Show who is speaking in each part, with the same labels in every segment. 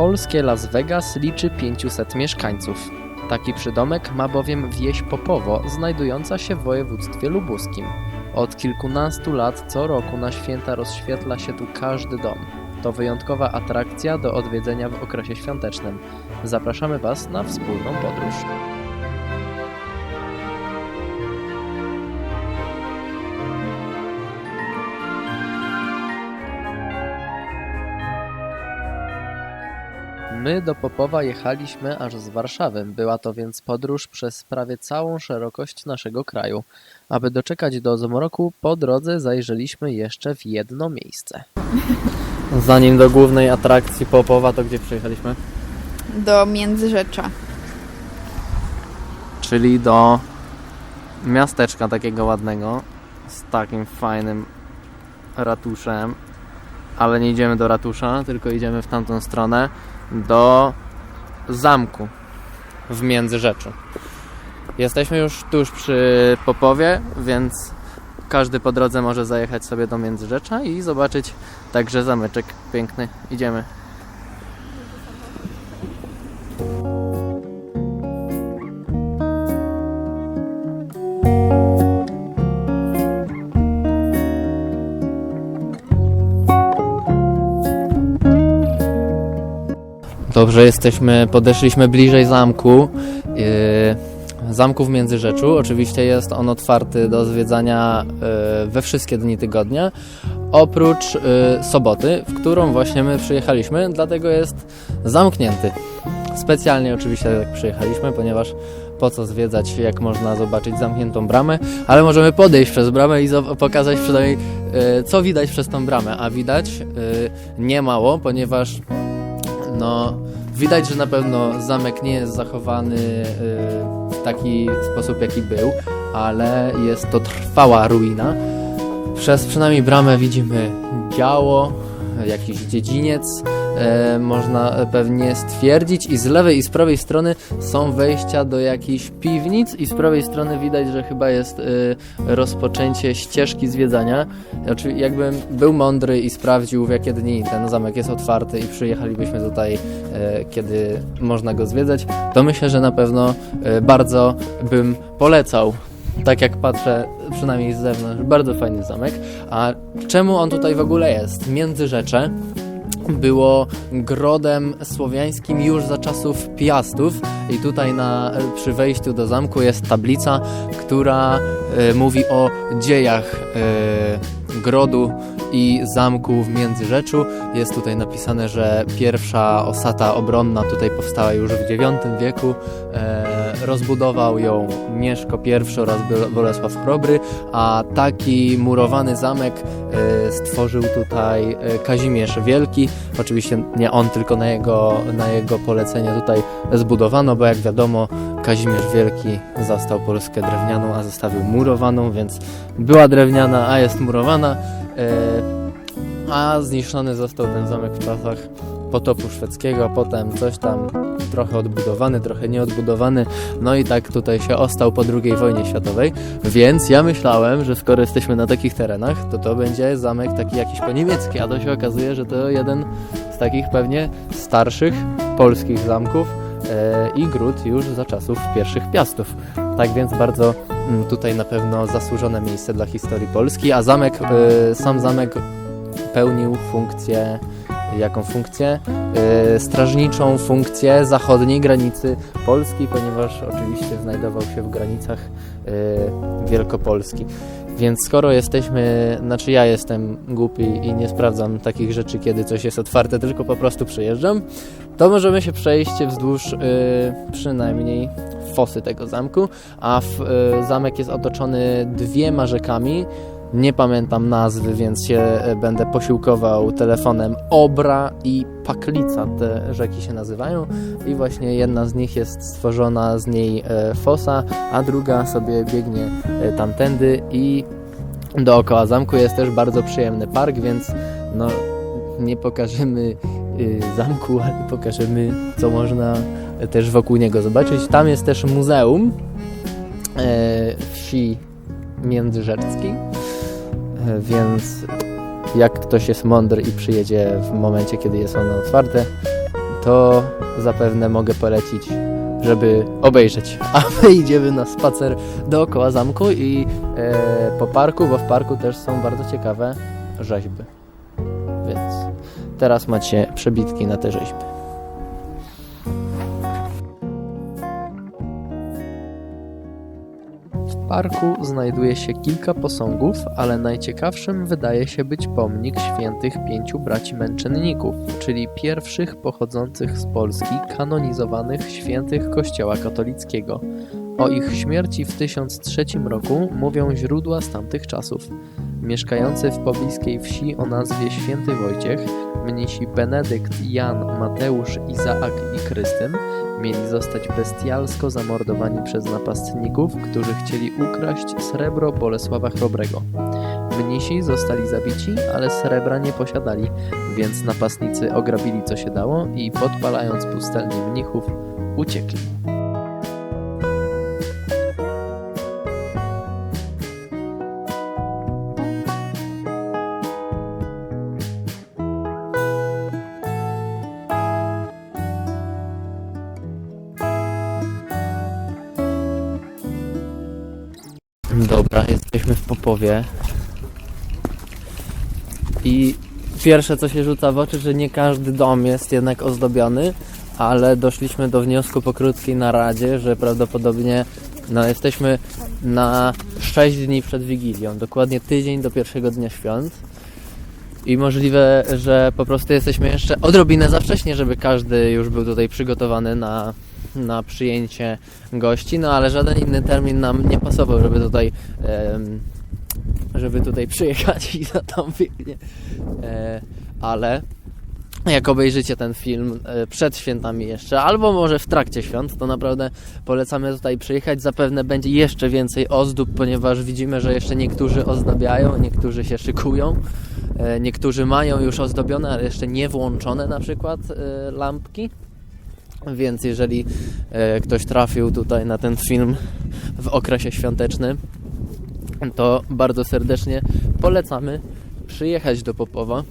Speaker 1: Polskie Las Vegas liczy 500 mieszkańców. Taki przydomek ma bowiem wieś Popowo, znajdująca się w województwie lubuskim. Od kilkunastu lat co roku na święta rozświetla się tu każdy dom. To wyjątkowa atrakcja do odwiedzenia w okresie świątecznym. Zapraszamy Was na wspólną podróż. My do Popowa jechaliśmy aż z Warszawy. Była to więc podróż przez prawie całą szerokość naszego kraju. Aby doczekać do zmroku, po drodze zajrzeliśmy jeszcze w jedno miejsce. Zanim do głównej atrakcji Popowa, to gdzie przyjechaliśmy?
Speaker 2: Do Międzyrzecza.
Speaker 1: Czyli do miasteczka takiego ładnego, z takim fajnym ratuszem. Ale nie idziemy do ratusza, tylko idziemy w tamtą stronę, do zamku w Międzyrzeczu. Jesteśmy już tuż przy Popowie, więc każdy po drodze może zajechać sobie do Międzyrzecza i zobaczyć także zameczek piękny. Idziemy. Dobrze, jesteśmy, podeszliśmy bliżej zamku. Yy, zamku w Międzyrzeczu. Oczywiście jest on otwarty do zwiedzania yy, we wszystkie dni tygodnia, oprócz yy, soboty, w którą właśnie my przyjechaliśmy, dlatego jest zamknięty. Specjalnie oczywiście tak przyjechaliśmy, ponieważ po co zwiedzać, jak można zobaczyć zamkniętą bramę, ale możemy podejść przez bramę i pokazać przynajmniej, yy, co widać przez tą bramę. A widać yy, nie mało, ponieważ no, widać, że na pewno zamek nie jest zachowany y, w taki sposób, jaki był, ale jest to trwała ruina. Przez przynajmniej bramę widzimy działo, jakiś dziedziniec, e, można pewnie stwierdzić. I z lewej i z prawej strony są wejścia do jakichś piwnic, i z prawej strony widać, że chyba jest e, rozpoczęcie ścieżki zwiedzania. Znaczy, jakbym był mądry i sprawdził, w jakie dni ten zamek jest otwarty i przyjechalibyśmy tutaj, e, kiedy można go zwiedzać, to myślę, że na pewno bardzo bym polecał. Tak jak patrzę, przynajmniej z zewnątrz, bardzo fajny zamek. A czemu on tutaj w ogóle jest? Międzyrzecze było grodem słowiańskim już za czasów Piastów i tutaj na, przy wejściu do zamku jest tablica, która e, mówi o dziejach e, grodu i zamku w Międzyrzeczu. Jest tutaj napisane, że pierwsza osada obronna tutaj powstała już w IX wieku. E, rozbudował ją Mieszko I oraz Bol- Bolesław Chrobry, a taki murowany zamek e, stworzył tutaj e, Kazimierz Wielki. Oczywiście nie on, tylko na jego, na jego polecenie tutaj zbudowano, bo jak wiadomo Kazimierz Wielki zastał Polskę drewnianą, a zostawił murowaną, więc była drewniana, a jest murowana. E, a zniszczony został ten zamek w czasach potopu szwedzkiego, potem coś tam trochę odbudowany, trochę nieodbudowany, no i tak tutaj się ostał po II wojnie światowej, więc ja myślałem, że skoro jesteśmy na takich terenach, to to będzie zamek taki jakiś po niemiecki, a to się okazuje, że to jeden z takich pewnie starszych polskich zamków e, i gród już za czasów pierwszych piastów. Tak więc bardzo mm, tutaj na pewno zasłużone miejsce dla historii Polski, a zamek, e, sam zamek pełnił funkcję, jaką funkcję? Yy, strażniczą funkcję zachodniej granicy Polski, ponieważ oczywiście znajdował się w granicach yy, Wielkopolski. Więc skoro jesteśmy, znaczy ja jestem głupi i nie sprawdzam takich rzeczy, kiedy coś jest otwarte, tylko po prostu przyjeżdżam, to możemy się przejść wzdłuż yy, przynajmniej fosy tego zamku, a w, yy, zamek jest otoczony dwiema rzekami, nie pamiętam nazwy, więc się e, będę posiłkował telefonem Obra i Paklica. Te rzeki się nazywają i właśnie jedna z nich jest stworzona z niej e, fosa, a druga sobie biegnie e, tamtędy i dookoła zamku jest też bardzo przyjemny park, więc no nie pokażemy zamku, ale pokażemy co można też wokół niego zobaczyć. Tam jest też muzeum wsi Międzyrzeckiej. E, Więc jak ktoś jest mądry i przyjedzie w momencie, kiedy jest ono otwarte, to zapewne mogę polecić, żeby obejrzeć. A my idziemy na spacer dookoła zamku i e, po parku, bo w parku też są bardzo ciekawe rzeźby. Więc teraz macie przebitki na te rzeźby. Parku znajduje się kilka posągów, ale najciekawszym wydaje się być pomnik świętych pięciu braci męczenników, czyli pierwszych pochodzących z Polski kanonizowanych świętych Kościoła katolickiego. O ich śmierci w 1003 roku mówią źródła z tamtych czasów. Mieszkający w pobliskiej wsi o nazwie Święty Wojciech, mnisi Benedykt, Jan, Mateusz, Izaak i Krystyn mieli zostać bestialsko zamordowani przez napastników, którzy chcieli ukraść srebro Bolesława Chrobrego. Mnisi zostali zabici, ale srebra nie posiadali, więc napastnicy ograbili co się dało i podpalając pustelnię mnichów, uciekli. Popowie. I pierwsze co się rzuca w oczy, że nie każdy dom jest jednak ozdobiony, ale doszliśmy do wniosku po krótkiej naradzie, że prawdopodobnie no, jesteśmy na 6 dni przed Wigilią, dokładnie tydzień do pierwszego dnia świąt. I możliwe, że po prostu jesteśmy jeszcze odrobinę za wcześnie, żeby każdy już był tutaj przygotowany na, na przyjęcie gości, no ale żaden inny termin nam nie pasował, żeby tutaj em, żeby tutaj przyjechać i za tam biegnie. E, ale jak obejrzycie ten film e, przed świętami jeszcze, albo może w trakcie świąt, to naprawdę polecamy tutaj przyjechać. Zapewne będzie jeszcze więcej ozdób, ponieważ widzimy, że jeszcze niektórzy ozdabiają, niektórzy się szykują, e, niektórzy mają już ozdobione, ale jeszcze nie włączone na przykład lampki. Więc jeżeli ktoś trafił tutaj na ten film w okresie świątecznym, to bardzo serdecznie polecamy przyjechać do Popowa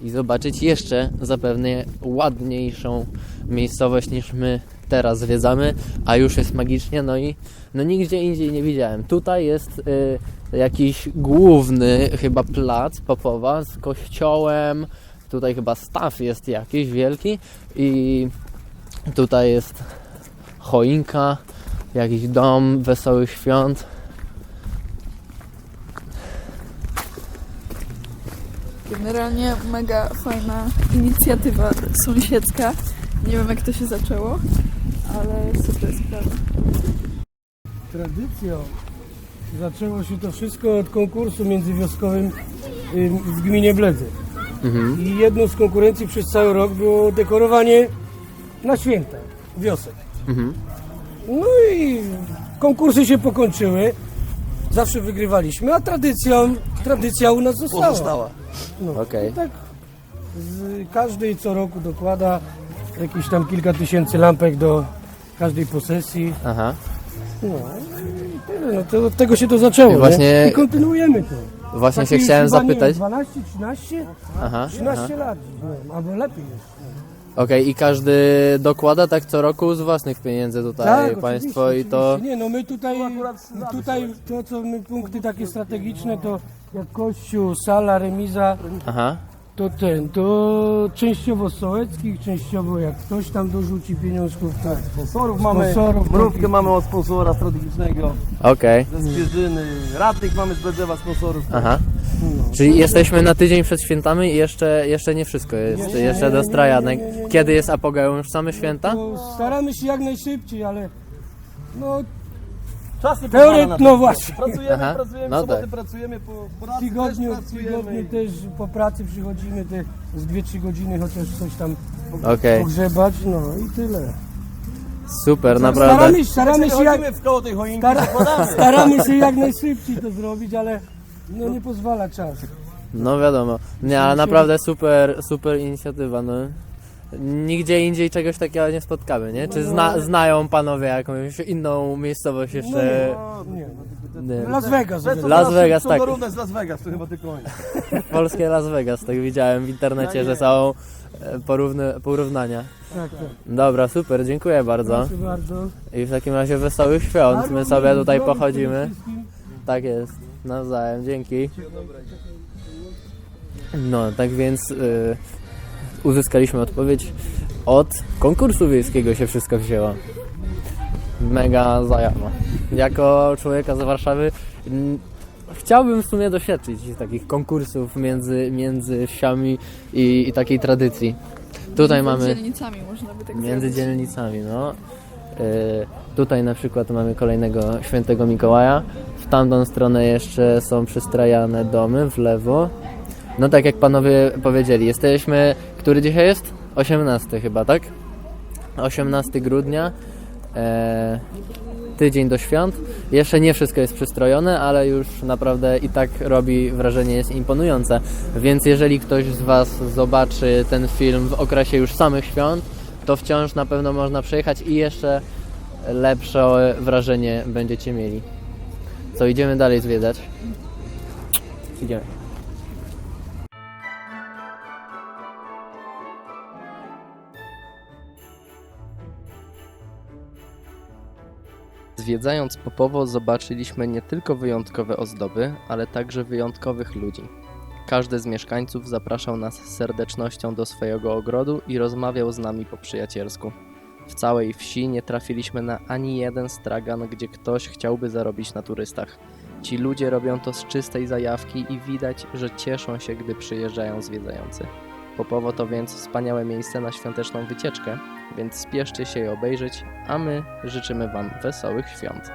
Speaker 1: i zobaczyć jeszcze zapewne ładniejszą miejscowość niż my teraz zwiedzamy, a już jest magicznie, no i no nigdzie indziej nie widziałem. Tutaj jest y, jakiś główny chyba plac Popowa z kościołem, tutaj chyba staw jest jakiś wielki i tutaj jest choinka, jakiś dom wesołych świąt.
Speaker 2: Generalnie mega fajna inicjatywa sąsiedzka. Nie wiem jak to się zaczęło, ale super sprawa.
Speaker 3: Tradycją zaczęło się to wszystko od konkursu międzywioskowym ym, w gminie Bledzy.
Speaker 1: Mhm.
Speaker 3: I jedną z konkurencji przez cały rok było dekorowanie na święta, wiosek.
Speaker 1: Mhm.
Speaker 3: No i konkursy się pokończyły. Zawsze wygrywaliśmy, a tradycją, tradycja u nas została. No,
Speaker 1: Okej.
Speaker 3: i tak z każdej co roku dokłada jakieś tam kilka tysięcy lampek do każdej posesji.
Speaker 1: Aha.
Speaker 3: No i tyle, no to od tego się to zaczęło.
Speaker 1: I właśnie-
Speaker 3: nie? I kontynuujemy to.
Speaker 1: Właśnie się chciałem
Speaker 3: chyba, nie wiem,
Speaker 1: zapytać.
Speaker 3: 12, 13?
Speaker 1: Aha.
Speaker 3: 13
Speaker 1: aha.
Speaker 3: lat, nie wiem, albo lepiej jest.
Speaker 1: Okej, i każdy dokłada tak co roku z własnych pieniędzy tutaj państwo
Speaker 3: Tak, oczywiście,
Speaker 1: i to.
Speaker 3: oczywiście. Nie, no my tutaj, tutaj to co my punkty takie strategiczne to jak kościół, sala, remiza,
Speaker 1: Aha.
Speaker 3: to ten, to częściowo Sołeckich, częściowo jak ktoś tam dorzuci pieniążków, to
Speaker 4: Sponsorów mamy,
Speaker 3: Sponsorów,
Speaker 4: mrówkę
Speaker 3: takich.
Speaker 4: mamy od sponsora strategicznego,
Speaker 1: Okej.
Speaker 4: ze Zwierzyny, radnych mamy z Bedzewa sponsorów.
Speaker 1: Aha.
Speaker 3: no.
Speaker 1: Czyli jesteśmy na tydzień przed świętami i jeszcze, jeszcze nie wszystko jest.
Speaker 3: Jeszcze
Speaker 1: Jeszcze
Speaker 3: nie,
Speaker 1: do
Speaker 3: nie, nie, nie, nie, nie.
Speaker 1: Kiedy jest apogeum? Już same święta?
Speaker 3: To staramy się jak najszybciej, ale no
Speaker 4: Czas nie
Speaker 3: Teoret-
Speaker 4: pozwala na to.
Speaker 3: no właśnie.
Speaker 4: Pracujemy,
Speaker 1: Aha,
Speaker 4: pracujemy,
Speaker 1: no
Speaker 4: soboty
Speaker 1: tak.
Speaker 4: pracujemy, po, po
Speaker 3: w
Speaker 4: pracy
Speaker 3: tygodniu,
Speaker 4: też
Speaker 3: w
Speaker 4: pracujemy.
Speaker 3: tygodniu też po pracy przychodzimy te z 2-3 godziny chociaż coś tam
Speaker 1: Okej.
Speaker 3: pogrzebać, no i tyle.
Speaker 1: Super, naprawdę.
Speaker 3: Staramy, staramy, się jak,
Speaker 4: Chodzimy w koło tej choinki,
Speaker 3: stara, staramy się jak najszybciej to zrobić, ale no nie pozwala czas.
Speaker 1: No wiadomo. Nie, ale naprawdę super, super inicjatywa. No. Nigdzie indziej czegoś takiego nie spotkamy, nie? Czy zna, znają panowie jakąś inną miejscowość jeszcze?
Speaker 3: No, nie,
Speaker 1: Nie.
Speaker 3: Las Vegas.
Speaker 1: Las
Speaker 4: teraz
Speaker 1: Vegas, tak.
Speaker 4: dorównać z Las Vegas, to chyba tylko oni.
Speaker 1: Polskie Las Vegas, tak widziałem w internecie, że są e, porówny, porównania.
Speaker 3: Tak, tak.
Speaker 1: Dobra, super, dziękuję bardzo.
Speaker 3: Proszę bardzo.
Speaker 1: I w takim razie wesołych świąt. My sobie tutaj
Speaker 3: Zdrowych
Speaker 1: pochodzimy.
Speaker 3: wszystkim.
Speaker 1: Tak jest, nawzajem, dzięki. No, tak więc y, uzyskaliśmy odpowiedź od konkursu wiejskiego się wszystko wzięło. Mega zajawa. Jako człowieka z Warszawy mm, chciałbym w sumie doświadczyć takich konkursów między, między wsiami i, i takiej tradycji. Tutaj
Speaker 2: Między
Speaker 1: mamy
Speaker 2: dzielnicami można by tak
Speaker 1: między
Speaker 2: zrobić.
Speaker 1: dzielnicami, no. Y, tutaj na przykład mamy kolejnego świętego Mikołaja. W tamtą stronę jeszcze są przystrajane domy w lewo. No tak jak panowie powiedzieli, jesteśmy, który dzisiaj jest? 18 chyba, tak? 18 grudnia. E, tydzień do świąt. Jeszcze nie wszystko jest przystrojone, ale już naprawdę i tak robi wrażenie, jest imponujące. Więc jeżeli ktoś z Was zobaczy ten film w okresie już samych świąt, to wciąż na pewno można przyjechać i jeszcze lepsze wrażenie będziecie mieli. Co, idziemy dalej zwiedzać? Idziemy.
Speaker 5: Zwiedzając Popowo zobaczyliśmy nie tylko wyjątkowe ozdoby, ale także wyjątkowych ludzi. Każdy z mieszkańców zapraszał nas z serdecznością do swojego ogrodu i rozmawiał z nami po przyjacielsku. W całej wsi nie trafiliśmy na ani jeden stragan, gdzie ktoś chciałby zarobić na turystach. Ci ludzie robią to z czystej zajawki i widać, że cieszą się, gdy przyjeżdżają zwiedzający. Popowo to więc wspaniałe miejsce na świąteczną wycieczkę, więc spieszcie się je obejrzeć, a my życzymy Wam wesołych świąt.